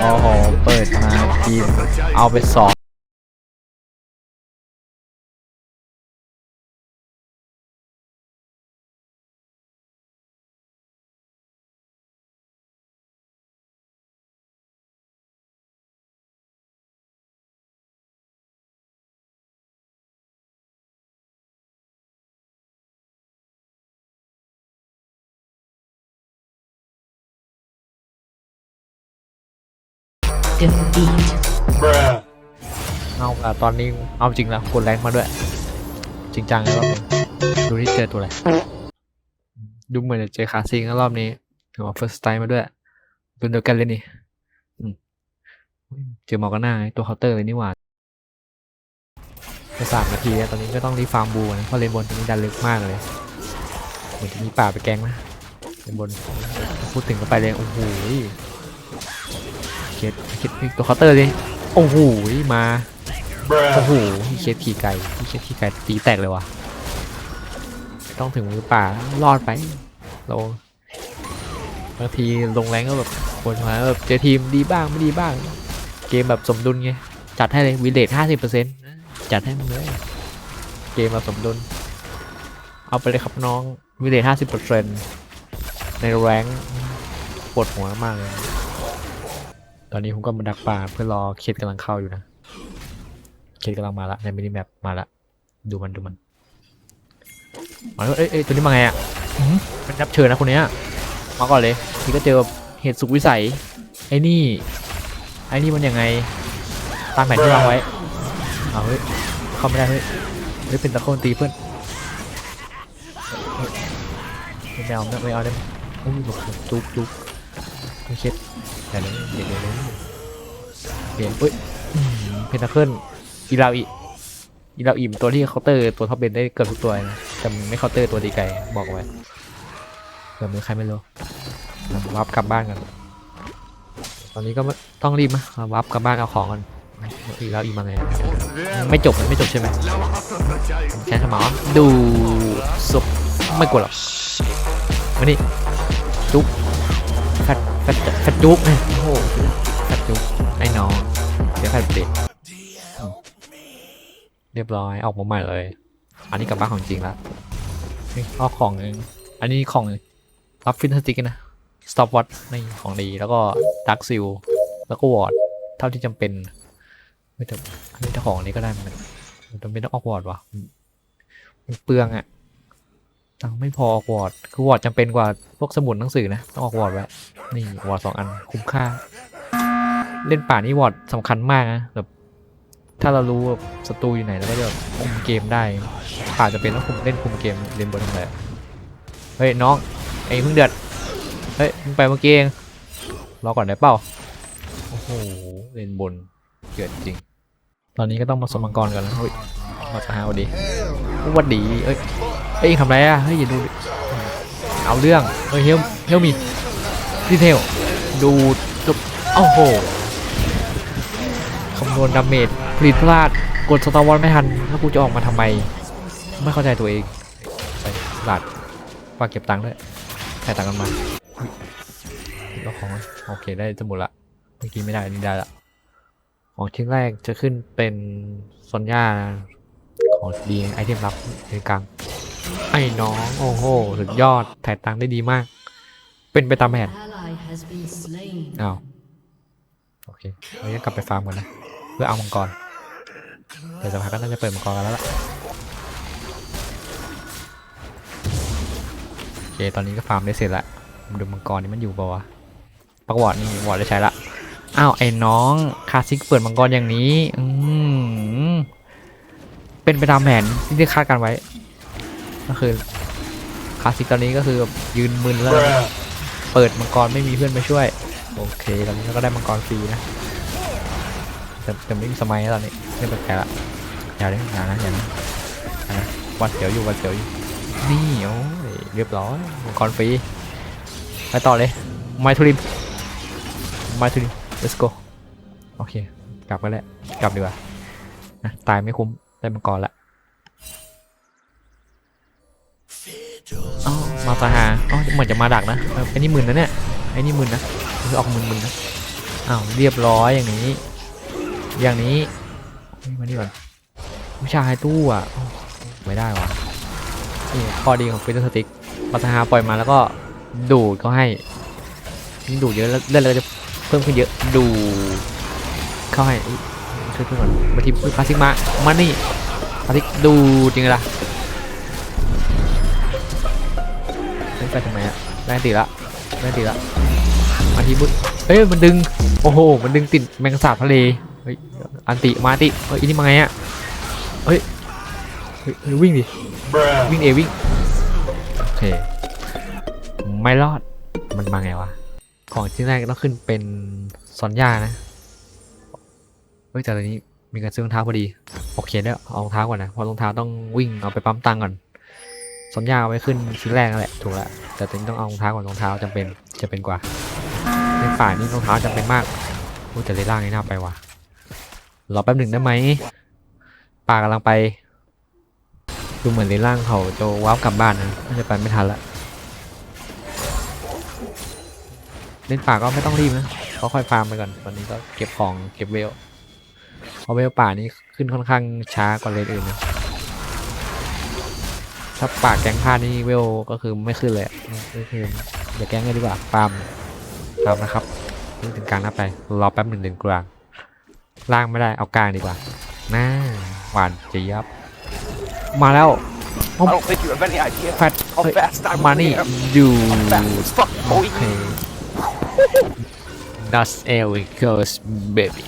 โอ้โห เปิดมาทีมเอาไปสอง Defeat. เอาอะตอนนี้เอาจริงแล้วกดแรงมาด้วย จริงจังแล้วรอบนี้ดูที่เจอตัวอะไร ดูเหมือนจะเจอคาซิงแล้วรอบนี้ถือว่า first time มาด้วยตัวเดียวกันเลยนี่เจอมอร์กาน่าตัวเคาน์เตอร์เลยนี่หว่าไปสามนาทีแล้วตอนนี้ก็ต้องรีฟาร์มบูนะเพราะเลนบนตรงนี้ดันลึกมากเลยเหมือนจะมีป่าไปแกงนะเลนบนพูดถึงก็ไปเลยโอ้โห สเคสตัวเคาน์เตอร์เลยโอ้โหมาโอ้โหพี่เคสขี่ไก่พี่เคสขี่ไก่ตีแตกเลยว่ะต้องถึงมือป่ารอดไปเราบางทีลงแรงก็แบบปวดหัวแบบเจอทีมดีบ้างไม่ดีบ้าง เกมแบบสมดุลไงจัดให้เลยวิเลทห้าสิบเปอร์เซ็นต์จัดให้มึงเลยเกมแบบสมดุล เอาไปเลยครับน้องวิเลทห้าสิบเปอร์เซ็นต์ในแรงปวดหัวมากเลย ตอนนี้ผมก็มาดักป่าเพื่อรอเคสกำลังเข้าอยู่นะ เคสกำลังมาละในมินิแมปมาละ ดูมันดูมันมาแล้วเอ้ยเอ้ยตัวนี้มาไงอะอื้อหือมันรับเชิญนะคนเนี้ยมาก่อนเลยนี่ก็เจอเหตุสุกวิสัยไอ้นี่ไอ้นี่มันยังไงตามแผนที่วางไว้เอาเฮ้ยเข้าไม่ได้เฮ้ยเฮ้ยเป็นตะโคนตีเพื่อนเฮ้ยไม่เอาไม่เอาได้ไหมอุ้ยหลบหลบจุกจุกไม่ เช็ดแต่เดี๋ยวเดี๋ยวเดี๋ยวเดี๋ยวเฮ้ยเพนทาเคิลอีลาอีอีลาอีมตัวที่เคาน์เตอร์ตัวท็อปเบนได้เกือบทุกตัวนะแต่ไม่เคาน์เตอร์ตัวตีไกลบอกไว้เผื่อมือใครไม่รู้วับกลับบ้านกัน ตอนนี้ก็ต้องรีบนะวับกลับบ้านเอาของกันอีลาอีมาไงไม่จบไม่จบใช่ไหมแค่สมอดูศพไม่กลัวหรอกมานี่จุ๊บ แฟดแฟดแฟดจุ๊บนะโอ้โหแฟดจุ๊บไอ้น้องเดี๋ยวแฟดเด็กเรียบร้อยออกมาใหม่เลย อันนี้กลับบ้านของจริงแล้วนี่เอาของเองอันนี้ของรับฟินสติกนะ stop watch ในของดีแล้วก็ดักซิลแล้วก็วอร์ดเท่าที่จำเป็นไม่แต่อันนี้ถ้าของนี้ก็ได้มันมันจำเป็นต้องออกวอร์ดวะมันเปลืองอะ ตังไม่พอออกวอร์ดคือวอร์ดจำเป็นกว่าพวกสมุดหนังสือนะ ต้องออกวอร์ดไว้นี่วอร์ดสองอันคุ้มค่า เล่นป่านี่วอร์ดสำคัญมากนะแบบถ้าเรารู้ศัตรูอยู่ไหนเราก็จะคุมเกมได้ป่าจะเป็นต้องคุมเล่นคุมเกมเล่นบนอะไรเฮ้ยน้องไอ้เพิ่งเดือดเฮ้ยมึงไปเมื่อกี้เองรอก่อนได้เปล่าโอ้โหเล่นบนเกิดจริง ตอนนี้ก็ต้องมาสมังกรกันแล้วเฮ้ยมาสหาวดีวัดดีเอ้ย เอ้ยทำไรอะเฮ้ยอย่าดูเอาเรื่องเฮ้ยเฮลเฮลมีดีเทลดูจบโอ้โหคำนวณดาเมจผลิตพลาดกดสตาร์วอลไม่ทันแล้วกูจะออกมาทำไม ไม่เข้าใจตัวเองไปหลาดฝากเก็บตังค์ด้วยใครตังค์กันมาเอาของโอเคได้จะหมดละเมื่อกี้ไม่ได้อันนี่ได้ละของชิ้นแรกจะขึ้นเป็นซอนย่าของดีไอเทมลับในกลาง ไอ้น้องโอ้โหสุดยอดถ่ายตังค์ได้ดีมาก เป็นไปตามแผน Ally has been slain. อ้าวโอเคเราจะกลับไปฟาร์มกันนะเพื่อเอามังกรเดี๋ยวสักพักก็น่าจะเปิดมังกรกันแล้วล่ะโอเคตอนนี้ก็ฟาร์มได้เสร็จละมาดูมังกรนี่มันอยู่ปะวะปากวอดนี่วอดได้ใช้ละอ้าวไอ้น้องคลาสสิกเปิดมังกรอย่างนี้อืมเป็นไปตามแผนที่ได้คาดการไว้ ก็คือคลาสสิกตอนนี้ก็คือแบบยืนมึนแล้วเปิดมังกรไม่มีเพื่อนมาช่วย โอเคตอนนี้เราก็ได้มังกรฟรีนะแต่แต่ไม่มีสมัยแล้วตอนนี้เล่นแปลกๆละอย่าเล่นอย่านะอย่านะอย่านะวัดเสียวอยู่วัดเสียวอยู่นี่โอ้ยเรียบร้อยมังกรฟรีไปต่อเลยไมทูริมไมทูริม let's go โอเค กลับกันแล้วกลับดีกว่านะตายไม่คุ้มได้มังกรละ อ๋อมาตาหาอ๋อเหมือนจะมาดักนะไอ้นี่หมื่นนะเนี่ยไอ้นี่หมึนนะคือออกมึนๆนนะอ้าวเรียบร้อยอย่างนี้ อย่างนี้มานี่ก่อนผู้ชายตู้อะไม่ได้วะนี่ข้อดีของฟิตเตอร์สติ๊กปัตหาปล่อยมาแล้วก็ดูดเขาให้ยิ่งดูดเยอะแล้วเลือดเราจะเพิ่มขึ้นเยอะดูเข้าให้ช่วยเพื่อนก่อนมาทีพลาสิกมามานี่พลาสิกดูจริงๆล่ะเล่น ไปทำไมอะได้ตีละได้ตีละมาทีบุญเอ้ยมันดึงโอ้โหมันดึงติดแมงสาบทะเลเฮ้ยอันติมาอันติเฮ้ยอันนี่มาไงอะเฮ้ยเฮ้ยเฮ้ยวิ่งดิวิ่งเอวิ่งโอเคไม่รอดมันมาไงวะของชิ้นแรกต้องขึ้นเป็นซอนย่านะเฮ้ยแต่ตอนนี้มีการซื้อรองเท้าพอดีโอเคเด้อเอารองเท้าก่อนนะเพราะรองเท้าต้องวิ่งเอาไปปั๊มตังค์ก่อน ซอนย่าเอาไว้ขึ้นชิ้นแรกนั่นแหละถูกแล้วแต่ตอนนี้ต้องเอารองเท้าก่อนรองเท้าจำเป็นจะเป็นกว่าในป่านี่รองเท้าจำเป็นมากพูดแต่ในล่างนี่น่าไปว่ะรอแป๊บหนึ่งได้ไหมป่ากำลังไปดูเหมือนในล่างเขาจะว้าวกลับบ้านนะน่าจะไปไม่ทันละเล่นป่าก็ไม่ต้องรีบนะก็ค่อยฟาร์มไปก่อนตอนนี้ก็เก็บของเก็บเวลเพราะเวลป่านี่ขึ้นค่อนข้างช้ากว่าเลนอื่นนะ ถ้าป่าแก๊งพลาดนี่เวลก็คือไม่ขึ้นเลยอะก็คืออย่าแก๊งเลยดีกว่าฟาร์มครับนะครับนี่ถึงกลางหน้าไปรอแป๊บหนึ่งเดินกลางล่างไม่ได้เอากลางดีกว่าน่าหวานเจี๊ยบมาแล้ว I don't think you have any idea แฟด how เฮ้ย fast I'm มานี่ here. อยู่ Fast as fuck, โอ boy. เค That's how it goes baby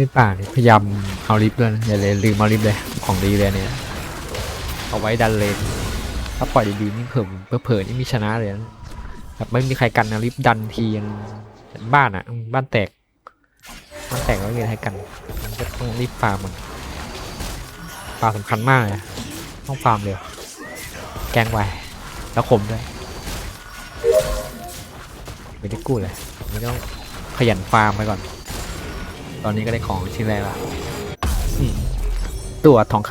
เล่นป่านี่พยายามเอาลิฟต์ด้วยนะอย่าเลยลืมเอาลิฟต์เลยของดีเลยเนี่ยเอาไว้ดันเลนถ้าปล่อยดีๆนี่เผื่อเผื่อนี่มีชนะเลยนะแบบไม่มีใครกันนะลิฟต์ดันทียังบ้านอะบ้านแตกบ้านแตกแล้วไม่มีใครกันมันก็ต้องรีบฟาร์มมันฟาร์มสำคัญมากเลยต้องฟาร์มเร็วแกงไวแล้วคมด้วยไม่ได้กู้เลยไม่ต้องขยันฟาร์มไปก่อน ตอนนี้ก็ได้ของชิ้นแรกละอืมตัวทองค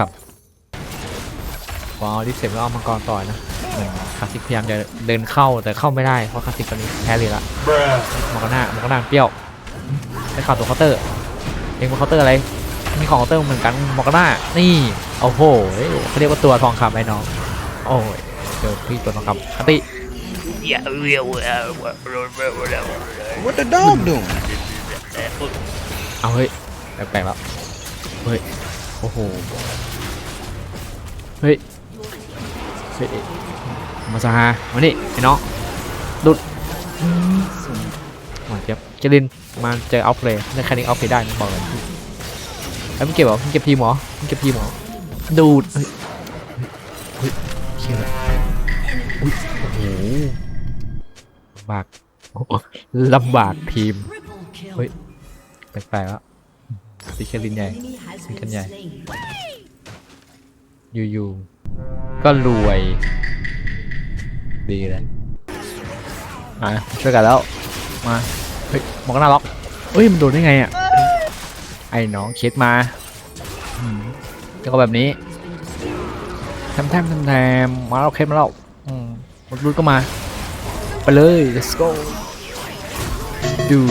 ำพอเอาลิฟต์เสร็จแล้วเอามังกรต่อยนะเหมือนคลาสสิกพยายามจะเดินเข้าแต่เข้าไม่ได้เพราะคลาสสิกตอนนี้แพ้เลยละมังกรหน้ามังกรหน้าเปรี้ยวได้ข่าวตัวเคาน์เตอร์เองเป็นเคาน์เตอร์อะไรมีของเคาน์เตอร์เหมือนกันมังกรหน้านี่โอ้โหเขาเรียกว่าตัวทองคำไอ้น้องโอ้ยเจอพี่ตัวทองคำอันติ What the dog doing? เอาเฮ้ยแปลกๆแล้ว เฮ้ย โอ้โห เฮ้ย เฮ้ย มาซาฮามานี่ไอ้น้องดุดมาเจ็บเจลิน มาเจอเอาเพลย์ในคันนี้เอาเพลย์ได้นะบอกเลยไอ้ยมึงเก็บเหรอมึงเก็บทีมหรอมึงเก็บทีมหรอดูด เฮ้ย เฮ้ยเชี่ยเลยอุ้ยโอ้โหลำบากลำบากทีม Triple kill. Wait. แปลกๆแล้วสีเคลินใหญ่ Enemy has Mình been cân nhảy. slain. อยู่ๆ ก็รวย ดีเลยมาช่วยกันแล้ว มา เฮ้ยมองหน้าล็อกเฮ้ย มันโดนได้ไงอะ ไอ้น้องเคสมาก็แบบนี้แทมแทมแทมแทมมาแล้วเคสมาแล้วอืมรถรุ่นก็มา ไปเลย let's go ดู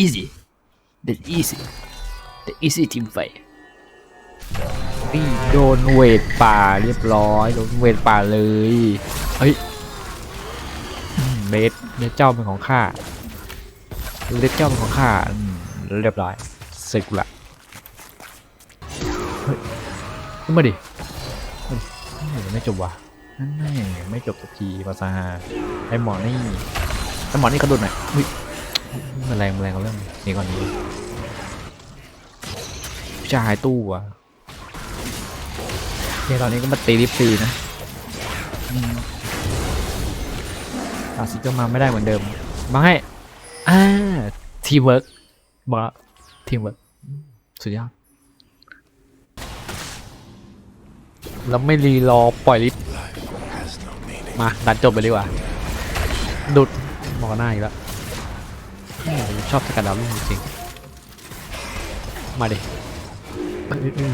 easy the easy the easy team fight นี่โดนเวทป่าเรียบร้อยโดนเวทป่าเลยเฮ้ยอืมเบสเบสเจ้าเป็นของข้าเบสเจ้าเป็นของข้าเรียบร้อยสึกละเฮ้ยขึ้นมาดิไม่จบว่ะ นั่นแน่ไม่จบสักทีภาษาไอหมอนี่ไอหมอนี่กระโดดหน่อยเฮ้ยมันแรงมันแรงกับเรื่องนี้ก่อนนี้ผู้ชายตู้อะเนี่ยตอนนี้ก็มาตีริฟซีนะอาซิก็มาไม่ได้เหมือนเดิม มาให้ อ่า ทีเวิร์กบอกทีเวิร์กสุดยอดแล้วไม่รีรอปล่อยลิฟต์ มาดันจบไปดีกว่า ดุดมองหน้าอีกแล้วชอบสกัดดาวรุ่งจริง มาดิ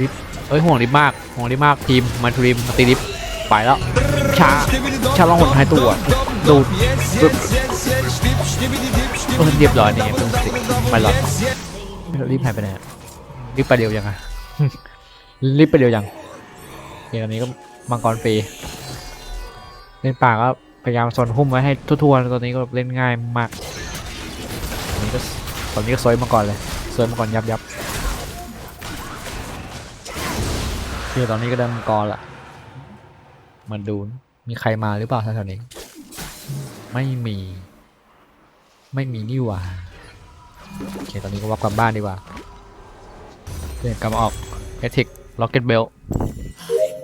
ลิฟเอ้ยห่วงลิฟมากห่วงลิฟมากทีมมาทูริมมาตีลิฟไปแล้วชาชาลองหดท้ายตัวดูดดูดเออเรียบร้อยนี่เป็นสิไม่หลอดรีบหายไปไหนอะรีบไปเร็วยังไงรีบไปเร็วยังเกมนี้ก็มังกรฟรี เล่นป่าก็พยายามโซนหุ้มไว้ให้ทั่วๆตอนนี้ก็เล่นง่ายมากตอนนี้ก็ตอนนี้ก็ซอยมังกรเลยซอยมังกรยับยับคือตอนนี้ก็ได้มังกรละมาดูมีใครมาหรือเปล่าแถวนี้ ไม่มี ไม่มีนี่หว่าโอเคตอนนี้ก็วับกลับบ้านดีกว่าเดินกลับมาออกเอทิกล็อกเก็ตเบล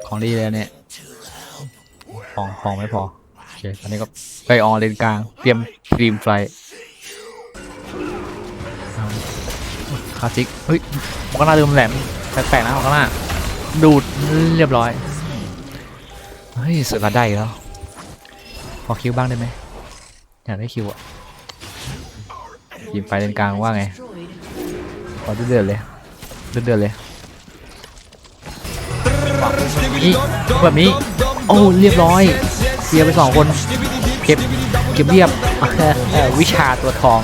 ของดีเลยเนี่ย ของของไม่พอ โอเคตอนนี้ก็ไปออนเลนกลาง เตรียมครีมไฟเอาคลาสสิก เฮ้ยมันก็น่าลืมแหลมแปลกๆนะมันก็น่าดูดเรียบร้อย เฮ้ยเสือกระได้อีกแล้ว ขอคิวบ้างได้ไหมอยากได้คิวอะยิงไฟเลนกลางว่าไง Destroyed. ขอเดือดๆเลย เดือดๆเลยนี่แบบนี้ โอ้เรียบร้อยเสียไปสองคน เก็บเก็บเรียบเอ่อวิชาตัวทอง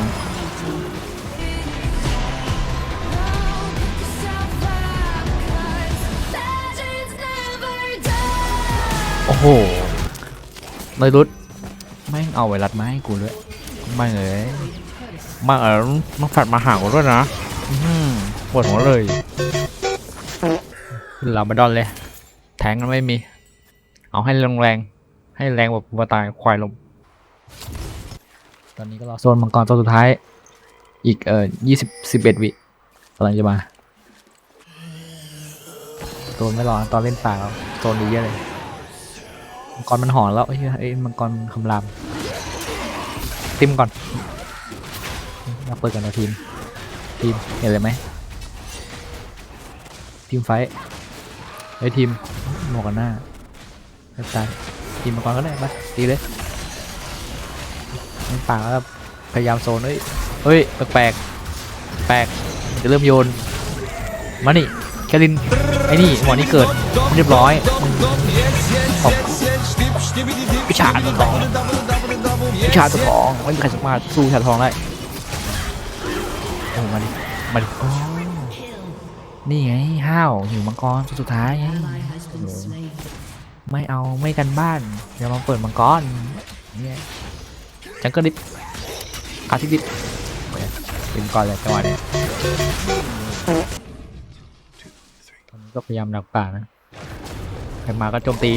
โอ้โหเลยรุดไม่งเอาไวรัสมาให้กูด้วยไม่เอ้ยมาเออมาฝัดมาหากูด้วยนะอื้อหือปวดหัวเลยขึ้นลาบาดอนเลย แทงกันไม่มี เอาให้แรงแรง ให้แรงแบบวัวตายควายลม ตอนนี้ก็รอโซนมังกรตัวสุดท้าย อีกเอ่อยี่สิบสิบเอ็ดวิกำลังจะมาโซนไม่รอตอนเล่นป่าแล้วโซนดีเยอะเลย มังกรมันหอนแล้วเอ้ยเอ้ยมังกรคำราม ติมก่อนมาเปิดกันนะทีม ทีมเห็นเลยไหมทีมไฟท์ไอ้ทีมหมวกกันหน้า ไปตายทีมมังกรก็ได้มาตีเลยไม่ป่าแล้วพยายามโซนเฮ้ยเฮ้ยแปลกแปลกจะเริ่มโยนมานี่แคลินไอ้นี่หมอนี่เกิดเรียบร้อยขอบวิชาตัวทองวิชาตัวทองไม่มีใครสามารถสู้วิชาทองได้โอ้มาดิมาดิโอ้นี่ไงห้าวหิวมังกรสุดท้ายไง ไม่เอาไม่กันบ้านเดี๋ยวมาเปิดมังกรเนี่ยจังก็ดิบคาทิดิบเป็นก่อนเลยจังหวะเนี้ยตอนนี้ก็พยายามดักป่านะใครมาก็โจมตี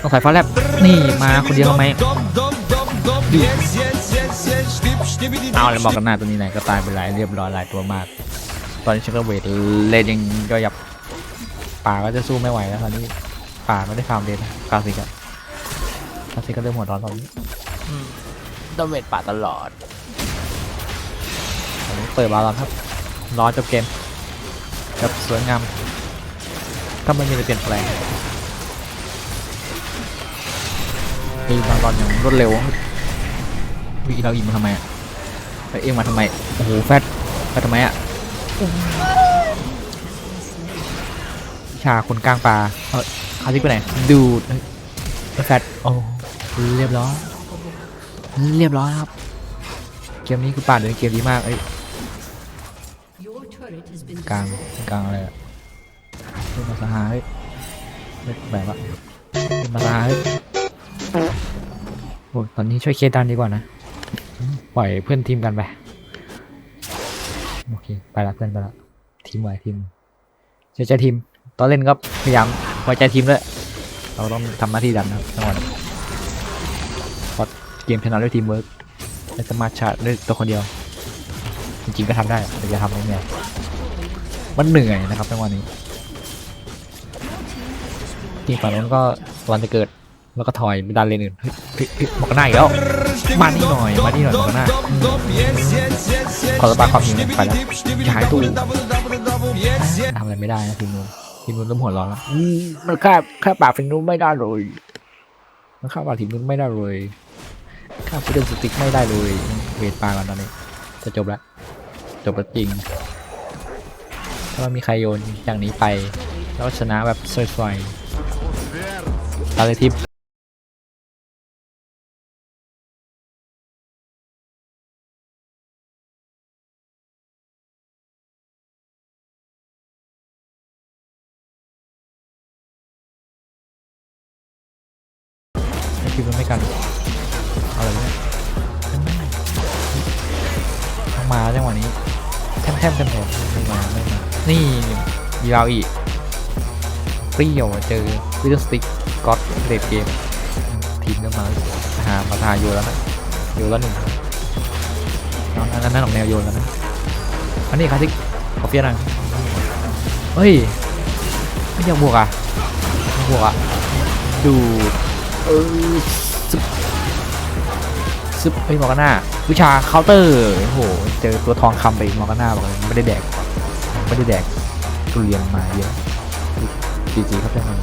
ต้องใส่ฟ้าแลบนี่มาคนเดียวทำไมเอาเลยบอกกันหน้าตัวนี้ไหนก็ตายไปหลายเรียบร้อยหลายตัวมาก ตอนนี้ชักเวทเลนยังก็ยับป่าก็จะสู้ไม่ไหวแล้วคราวนี้ ป่าไม่ได้ฟาร์มเลนนะกาซิกอะกาซิกก็เริ่มหัวร้อนตอนนี้ดาเมจป่าตลอดตอนนี้เปิดบาลอนครับรอจบเกมกับสวยงามถ้าไม่มีอะไรเปลี่ยนแปลงตีบาลอนอย่างรวดเร็ววิเราอิงมาทำไมอะไปเอ็งมาทำไมโอ้โหแฟตแฟตทำไมอะวิชาคนกลางปลาเออคาซิกไปไหน ดูดแฟตโอ้เรียบร้อย เรียบร้อยครับ เกมนี้คือป่าเดินเกมดีมากเอ้กลางกลางอะไรอะเล่นมาสหายแบบว่าเล่นมาสหาเฮ้ยโอ้ตอนนี้ช่วยเคดันดีกว่านะ ปล่อยเพื่อนทีมกันไป โอเค ไปละเพื่อนไปละทีมไว้ทีมเชื่อใจทีม ตอนเล่นก็พยายาม ไว้ใจทีมด้วเราต้องทำหน้าที่ดันนะครับจังหวะนี้เพราะเกมชนะด้วยทีมเวิร์กไม่สมารถชาร์ด้วยตัวคนเดียว จริงๆก็ทำได้แต่จะทำไม่ไงมันเหนื่อยนะครับจังวะนี้ทีมฝั่งนู้นก็วันจะเกิดแล้วก็ถอยไปดันเลนอื่นเฮ้ยเฮ้ยเฮ้ยบอกกันหน้าอีกแล้วมานี่หน่อยมานี่หน่อยบอกกันหน้าขอระบายความหิวหน่อยไปแล้วจะหายตู้ทำอะไรไม่ได้นะทีมนู้น ทีมนู้นเริ่มหัวร้อนแล้วอืมมันแค่แค่ปากทีมนู้นไม่ได้เลยมันฆ่าปากทีมนู้นไม่ได้เลยฆ่าผู้เล่นสติกไม่ได้เลยเวทปลากันตอนนี้จะจบแล้วจบแล้วจริงถ้าม่มีใครโยนอย่างนี้ไป แล้วชนะแบบสวยๆอะไรทีม คิวมันไม่กันอะไรเนี่ยต้องมาจังหวะนี้แทมแทมแทมแทมไม่มาไม่มานี่มีราอีกเปรี้ยวเจอวิลสติกก็อตเดดเกมทีมก็มาหามาทาโยนแล้วนะโยนแล้วหนึ่งเอาอันนั้นของแนวโยนแล้วนะอันนี้คลาสสิกขอเฟียนังเฮ้ยไม่อยากบวกอะบวกอะดู เออซึบซึบเฮ้ยมอร์กาน่าวิชาเคาน์เตอร์ โอ้โห เจอตัวทองคำไปอีกมอร์กาน่าบอกเลยไม่ได้แดก ไม่ได้แดกทุเรียนมาเยอะจีจีครับท่าน